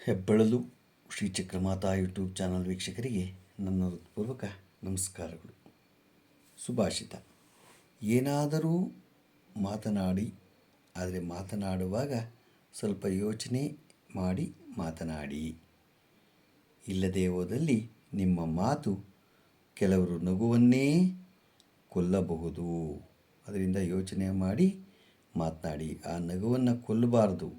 ಹೆಬ್ಬಳಲು Shri Chakramata YouTube channel ವೀಕ್ಷಕರಿಗೆ ನನ್ನ ಹೃತ್ಪೂರ್ವಕ ನಮಸ್ಕಾರಗಳು. ಸುಭಾಷಿತ. ಏನಾದರೂ ಮಾತನಾಡಿ, ಆದರೆ ಮಾತನಾಡುವಾಗ ಸ್ವಲ್ಪ ಯೋಚನೆ ಮಾಡಿ ಮಾತನಾಡಿ. ಇಲ್ಲದೇ ಹೋದಲ್ಲಿ ನಿಮ್ಮ ಮಾತು ಕೆಲವರು ನಗುವನ್ನೇ ಕೊಲ್ಲಬಹುದು. ಅದರಿಂದ ಯೋಚನೆ ಮಾಡಿ ಮಾತನಾಡಿ. ಆ ನಗುವನ್ನು ಕೊಲ್ಲಬಾರ್ದು.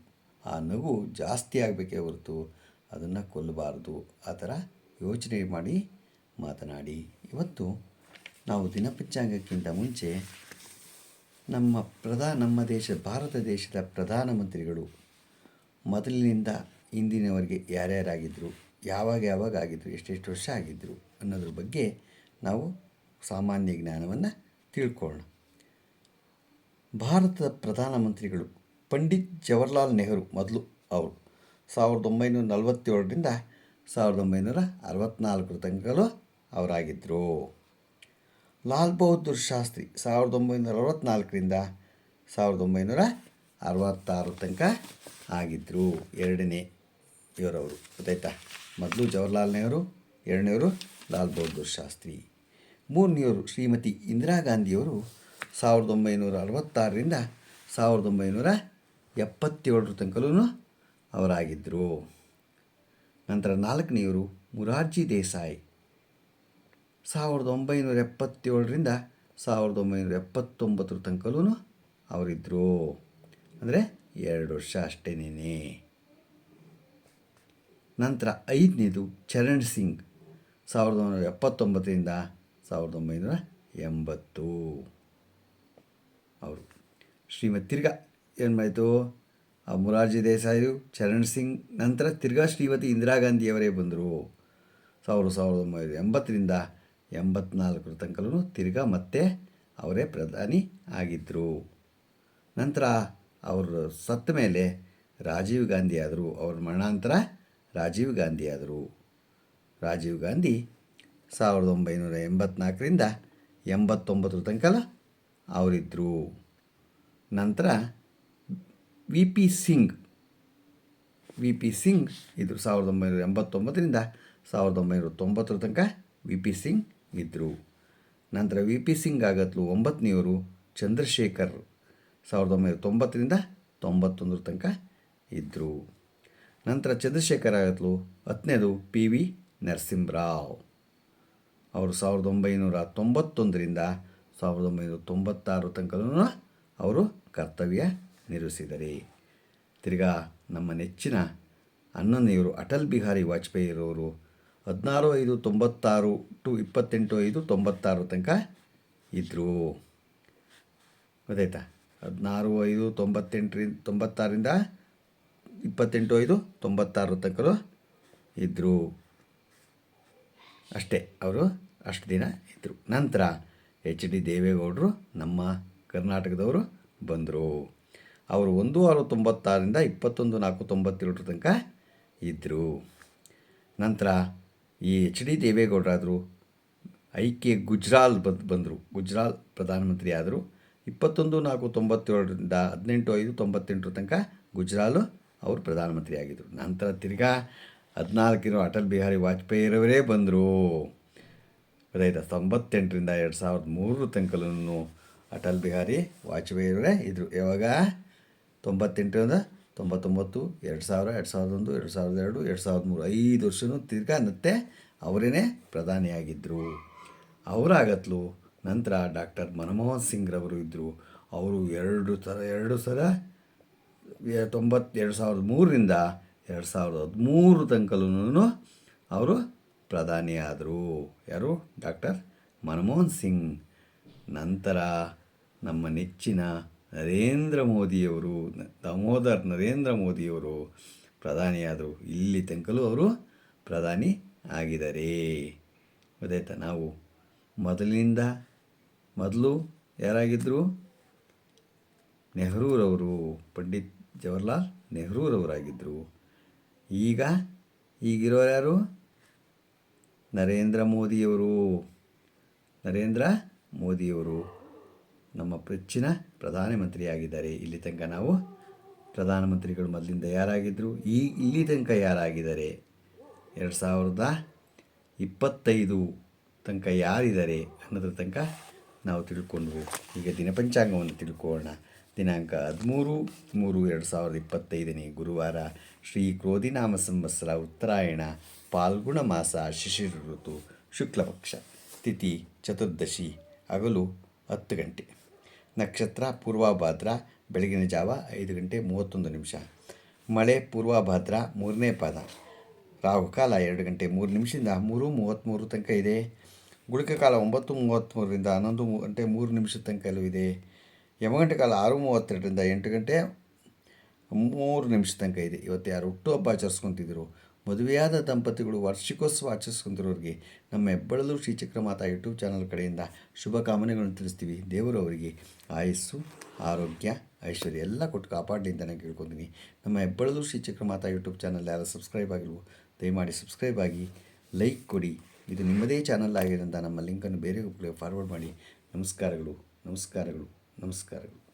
ಆ ನಗು ಜಾಸ್ತಿ ಆಗಬೇಕೇ ಹೊರತು ಅದನ್ನು ಕೊಲ್ಲಬಾರ್ದು. ಆ ಥರ ಯೋಚನೆ ಮಾಡಿ ಮಾತನಾಡಿ. ಇವತ್ತು ನಾವು ದಿನಪಂಚಾಂಗಕ್ಕಿಂತ ಮುಂಚೆ ನಮ್ಮ ಪ್ರಧಾ, ನಮ್ಮ ದೇಶ, ಭಾರತ ದೇಶದ ಪ್ರಧಾನಮಂತ್ರಿಗಳು ಮೊದಲಿನಿಂದ ಇಂದಿನವರೆಗೆ ಯಾರ್ಯಾರಾಗಿದ್ದರು ಯಾವಾಗ ಯಾವಾಗ ಆಗಿದ್ದರು ಎಷ್ಟೆಷ್ಟು ವರ್ಷ ಆಗಿದ್ದರು ಅನ್ನೋದ್ರ ಬಗ್ಗೆ ನಾವು ಸಾಮಾನ್ಯ ಜ್ಞಾನವನ್ನು ತಿಳ್ಕೊಳ್ಳೋಣ. ಭಾರತದ ಪ್ರಧಾನಮಂತ್ರಿಗಳು ಪಂಡಿತ್ ಜವಹರ್ಲಾಲ್ ನೆಹರು ಮೊದಲು ಅವರು. ಸಾವಿರದ ಒಂಬೈನೂರ ನಲವತ್ತೇಳರಿಂದ ಸಾವಿರದ ಒಂಬೈನೂರ ಅರವತ್ತ್ನಾಲ್ಕರ ತನಕಲೂ ಅವರಾಗಿದ್ದರು ಲಾಲ್ ಬಹದ್ದೂರ್ ಶಾಸ್ತ್ರಿ ಸಾವಿರದ ಒಂಬೈನೂರ ಅರವತ್ತ್ನಾಲ್ಕರಿಂದ ಸಾವಿರದ ಒಂಬೈನೂರ ಅರವತ್ತಾರು ತನಕ ಆಗಿದ್ದರು ಎರಡನೇ ಇವರವರು. ಗೊತ್ತಾಯ್ತಾ? ಮೊದಲು ಜವಹರ್ಲಾಲ್ ನೆಹರು ಎರಡನೇವರು ಲಾಲ್ ಬಹದ್ದೂರ್ ಶಾಸ್ತ್ರಿ. ಮೂರನೆಯವರು ಶ್ರೀಮತಿ ಇಂದಿರಾ ಗಾಂಧಿಯವರು ಸಾವಿರದ ಒಂಬೈನೂರ ಅರವತ್ತಾರರಿಂದ ಸಾವಿರದ ಒಂಬೈನೂರ ಎಪ್ಪತ್ತೇಳರ ತನಕಲೂ ಅವರಾಗಿದ್ದರು. ನಂತರ ನಾಲ್ಕನೆಯವರು ಮುರಾರ್ಜಿ ದೇಸಾಯಿ. ಸಾವಿರದ ಒಂಬೈನೂರ ಎಪ್ಪತ್ತೇಳರಿಂದ ಸಾವಿರದ ಒಂಬೈನೂರ ಎಪ್ಪತ್ತೊಂಬತ್ತರ ತನಕಲೂ ಅವರಿದ್ದರು. ಅಂದರೆ ಎರಡು ವರ್ಷ ಅಷ್ಟೇನೇ ನಂತರ ಐದನೇದು ಚರಣ್ ಸಿಂಗ್, ಸಾವಿರದ ಒಂಬೈನೂರ ಎಪ್ಪತ್ತೊಂಬತ್ತರಿಂದ ಸಾವಿರದ ಒಂಬೈನೂರ ಎಂಬತ್ತು. ಅವರು ಶ್ರೀಮತ್ ತಿರ್ಗಾ ಏನು ಮಾಡಿತು ಆ ಮುರಾರ್ಜಿ ದೇಸಾಯು ಚರಣ್ ಸಿಂಗ್ ನಂತರ ತಿರ್ಗಾ ಶ್ರೀಮತಿ ಇಂದಿರಾ ಗಾಂಧಿಯವರೇ ಬಂದರು. ಸಾವಿರದ ಸಾವಿರದ ಒಂಬೈನೂರ ಎಂಬತ್ತರಿಂದ ಎಂಬತ್ನಾಲ್ಕರ ತನಕಲೂ ತಿರ್ಗಾ ಮತ್ತೆ ಅವರೇ ಪ್ರಧಾನಿ ಆಗಿದ್ದರು ನಂತರ ಅವರು ಸತ್ತ ಮೇಲೆ ರಾಜೀವ್ ಗಾಂಧಿ ಆದರು, ಅವ್ರ ಮರಣಾಂತರ ರಾಜೀವ್ ಗಾಂಧಿ ಆದರು. ರಾಜೀವ್ ಗಾಂಧಿ ಸಾವಿರದ ಒಂಬೈನೂರ ಎಂಬತ್ನಾಲ್ಕರಿಂದ ಎಂಬತ್ತೊಂಬತ್ತರ ತನಕ ಅವರಿದ್ದರು ನಂತರ V P Singh. V P Singh ಇದ್ದರು ಸಾವಿರದ ಒಂಬೈನೂರ ಎಂಬತ್ತೊಂಬತ್ತರಿಂದ ಸಾವಿರದ ಒಂಬೈನೂರ ತೊಂಬತ್ತರ ತನಕ ವಿ ಪಿ ಸಿಂಗ್ ಇದ್ದರು ನಂತರ ವಿ ಪಿ ಸಿಂಗ್ ಆಗತ್ಲು ಒಂಬತ್ತನೆಯವರು ಚಂದ್ರಶೇಖರ್ ಸಾವಿರದ ಒಂಬೈನೂರ ತೊಂಬತ್ತರಿಂದ ತೊಂಬತ್ತೊಂದರ ತನಕ ಇದ್ದರು ನಂತರ ಚಂದ್ರಶೇಖರ್ ಆಗತ್ಲು ಹತ್ತನೇದು ಪಿ ವಿ ನರಸಿಂಹರಾವ್. ಅವರು ಸಾವಿರದ ಒಂಬೈನೂರ ತೊಂಬತ್ತೊಂದರಿಂದ ಸಾವಿರದ ಒಂಬೈನೂರ ತೊಂಬತ್ತಾರು ತನಕ ಅವರು ಕರ್ತವ್ಯ ನಿರ್ವಹಿಸಿದ್ದಾರೆ ತಿರ್ಗಾ ನಮ್ಮ ನೆಚ್ಚಿನ ಅಣ್ಣನೆಯವರು ಅಟಲ್ ಬಿಹಾರಿ ವಾಜಪೇಯಿರವರು ಹದಿನಾರು ಐದು ತೊಂಬತ್ತಾರು ಟು ಇಪ್ಪತ್ತೆಂಟು ಐದು ತೊಂಬತ್ತಾರು ತನಕ ಇದ್ದರು ಗೊತ್ತಾಯ್ತಾ? ಹದಿನಾರು ಐದು ತೊಂಬತ್ತೆಂಟರಿಂದ ತೊಂಬತ್ತಾರರಿಂದ ಇಪ್ಪತ್ತೆಂಟು ಐದು ತೊಂಬತ್ತಾರು ತನಕರು ಇದ್ದರು ಅಷ್ಟೇ, ಅವರು ಅಷ್ಟು ದಿನ ಇದ್ದರು ನಂತರ ಎಚ್ ಡಿ ದೇವೇಗೌಡರು ನಮ್ಮ ಕರ್ನಾಟಕದವರು ಬಂದರು. ಅವರು ಒಂದು ಆರು ತೊಂಬತ್ತಾರರಿಂದ ಇಪ್ಪತ್ತೊಂದು ನಾಲ್ಕು ತೊಂಬತ್ತೇಳರ ತನಕ ಇದ್ದರು ನಂತರ ಈ ಎಚ್ ಡಿ ದೇವೇಗೌಡರಾದರು, ಐ ಕೆ ಗುಜ್ರಾಲ್ ಬದ್, ಬಂದರು. ಗುಜ್ರಾಲ್ ಪ್ರಧಾನಮಂತ್ರಿ ಆದರು. ಇಪ್ಪತ್ತೊಂದು ನಾಲ್ಕು ತೊಂಬತ್ತೇಳರಿಂದ ಹದಿನೆಂಟು ಐದು ತೊಂಬತ್ತೆಂಟರ ತನಕ ಗುಜ್ರಾಲು ಅವರು ಪ್ರಧಾನಮಂತ್ರಿ ಆಗಿದ್ದರು ನಂತರ ತಿರ್ಗಾ ಹದಿನಾಲ್ಕಿರೋ ಅಟಲ್ ಬಿಹಾರಿ ವಾಜಪೇಯಿರವರೇ ಬಂದರು. ಗೊತ್ತಾಯ್ತಾ ತೊಂಬತ್ತೆಂಟರಿಂದ ಎರಡು ಸಾವಿರದ ಮೂರರ ತನಕಲೂ ಅಟಲ್ ಬಿಹಾರಿ ವಾಜಪೇಯಿಯವರೇ ಇದ್ದರು ಯಾವಾಗ? ತೊಂಬತ್ತೆಂಟರಿಂದ ತೊಂಬತ್ತೊಂಬತ್ತು, ಎರಡು ಸಾವಿರ, ಎರಡು ಸಾವಿರದ ಒಂದು ಎರಡು ಸಾವಿರದ ಎರಡು ಎರಡು ಸಾವಿರದ ಮೂರು. ಐದು ವರ್ಷವೂ ತಿರ್ಗಾ ಮತ್ತೆ ಅವರೇ ಪ್ರಧಾನಿಯಾಗಿದ್ದರು ಅವರಾಗತ್ಲು ನಂತರ ಡಾಕ್ಟರ್ ಮನಮೋಹನ್ ಸಿಂಗ್ರವರು ಇದ್ದರು ಅವರು ಎರಡು ಸಲ ಎರಡು ಸಲ ತೊಂಬತ್ತು, ಎರಡು ಸಾವಿರದ ಮೂರರಿಂದ ಎರಡು ಸಾವಿರದ ಹದಿಮೂರು ತನಕಲೂ ಅವರು ಪ್ರಧಾನಿಯಾದರು. ಯಾರು? ಡಾಕ್ಟರ್ ಮನಮೋಹನ್ ಸಿಂಗ್. ನಂತರ ನಮ್ಮ ನೆಚ್ಚಿನ ನರೇಂದ್ರ ಮೋದಿಯವರು, ದಾಮೋದರ್ ನರೇಂದ್ರ ಮೋದಿಯವರು ಪ್ರಧಾನಿಯಾದರು. ಇಲ್ಲಿ ತನಕಲೂ ಅವರು ಪ್ರಧಾನಿ ಆಗಿದ್ದಾರೆ. ಗೊತ್ತಾಯ್ತಾ ನಾವು ಮೊದಲಿನಿಂದ ಮೊದಲು ಯಾರಾಗಿದ್ದರು ನೆಹರೂರವರು, ಪಂಡಿತ್ ಜವಾಹರ್ಲಾಲ್ ನೆಹರೂರವರಾಗಿದ್ದರು ಈಗ ಈಗಿರೋರು ಯಾರು? ನರೇಂದ್ರ ಮೋದಿಯವರು. ನರೇಂದ್ರ ಮೋದಿಯವರು. ನಮ್ಮ ನೆಚ್ಚಿನ ಪ್ರಧಾನಮಂತ್ರಿಯಾಗಿದ್ದಾರೆ. ಇಲ್ಲಿ ತನಕ ನಾವು ಪ್ರಧಾನಮಂತ್ರಿಗಳು ಮೊದಲಿಂದ ಯಾರಾಗಿದ್ದರು ಈ ಇಲ್ಲಿ ತನಕ ಯಾರಾಗಿದ್ದಾರೆ? ಎರಡು ಸಾವಿರದ ಇಪ್ಪತ್ತೈದು ತನಕ ಯಾರಿದ್ದಾರೆ ಅನ್ನೋದ್ರ ತನಕ ನಾವು ತಿಳ್ಕೊಂಡ್ವು ಈಗ ದಿನಪಂಚಾಂಗವನ್ನು ತಿಳ್ಕೊಳ್ಳೋಣ. ದಿನಾಂಕ ಹದಿಮೂರು ಮೂರು ಎರಡು ಸಾವಿರದ ಇಪ್ಪತ್ತೈದನೇ ಗುರುವಾರ ಶ್ರೀ ಕ್ರೋಧಿನಾಮ ಸಂವತ್ಸರ ಉತ್ತರಾಯಣ, ಪಾಲ್ಗುಣ ಮಾಸ, ಶಿಶಿರ ಋತು, ಶುಕ್ಲಪಕ್ಷ, ತಿಥಿ ಚತುರ್ದಶಿ, ಹಗಲು ಹತ್ತು ಗಂಟೆ. ನಕ್ಷತ್ರ, ಪೂರ್ವಭಾದ್ರ, ಬೆಳಗಿನ ಜಾವ, ಐದು ಗಂಟೆ ಮೂವತ್ತೊಂದು ನಿಮಿಷ. ಮಳೆ, ಪೂರ್ವಭಾದ್ರ, ಮೂರನೇ ಪಾದ. ರಾಹುಕಾಲ ಎರಡು ಗಂಟೆ ಮೂರು ನಿಮಿಷದಿಂದ ಮೂರು ಮೂವತ್ತ್ಮೂರು ತನಕ ಇದೆ. ಗುಳಿಕ ಕಾಲ, ಒಂಬತ್ತು ಮೂವತ್ತ್ಮೂರರಿಂದ ಹನ್ನೊಂದು ಗಂಟೆ ಮೂರು ನಿಮಿಷದ ತನಕ ಇದೆ. ಯಮಗಂಟೆ ಕಾಲ, ಆರು ಮೂವತ್ತೆರಡರಿಂದ ಎಂಟು ಗಂಟೆ ಮೂರು ನಿಮಿಷ ತನಕ ಇದೆ. ಇವತ್ತು ಯಾರು ಹುಟ್ಟುಹಬ್ಬ ಆಚರಿಸ್ಕೊತಿದ್ರು. ಮದುವೆಯಾದ ದಂಪತಿಗಳು ವಾರ್ಷಿಕೋತ್ಸವ ಆಚರಿಸ್ಕೊಂತಿರೋರಿಗೆ ನಮ್ಮ ಹೆಬ್ಬಳಲು ಶ್ರೀಚಕ್ರ ಮಾತಾ ಯೂಟ್ಯೂಬ್ ಚಾನಲ್ ಕಡೆಯಿಂದ ಶುಭ ಕಾಮನೆಗಳನ್ನು ತಿಳಿಸ್ತೀವಿ. ದೇವರು ಅವರಿಗೆ ಆಯಸ್ಸು, ಆರೋಗ್ಯ, ಐಶ್ವರ್ಯ ಎಲ್ಲ ಕೊಟ್ಟು ಕಾಪಾಡಲಿ ಅಂತ ನಾನು ಕೇಳ್ಕೊತೀನಿ. ನಮ್ಮ ಹೆಬ್ಬಳಲು ಶ್ರೀಚಕ್ರ ಮಾತಾ ಯೂಟ್ಯೂಬ್ ಚಾನಲ್ ಯಾರು ಸಬ್ಸ್ಕ್ರೈಬ್ ಆಗಿಲ್ವೋ, ದಯಮಾಡಿ ಸಬ್ಸ್ಕ್ರೈಬ್ ಆಗಿ, ಲೈಕ್ ಕೊಡಿ. ಇದು ನಿಮ್ಮದೇ ಚಾನಲ್ ಆಗಿರೋದ್ರಿಂದ ನಮ್ಮ ಲಿಂಕನ್ನು ಬೇರೆ ಫಾರ್ವರ್ಡ್ ಮಾಡಿ. ನಮಸ್ಕಾರಗಳು ನಮಸ್ಕಾರಗಳು ನಮಸ್ಕಾರಗಳು.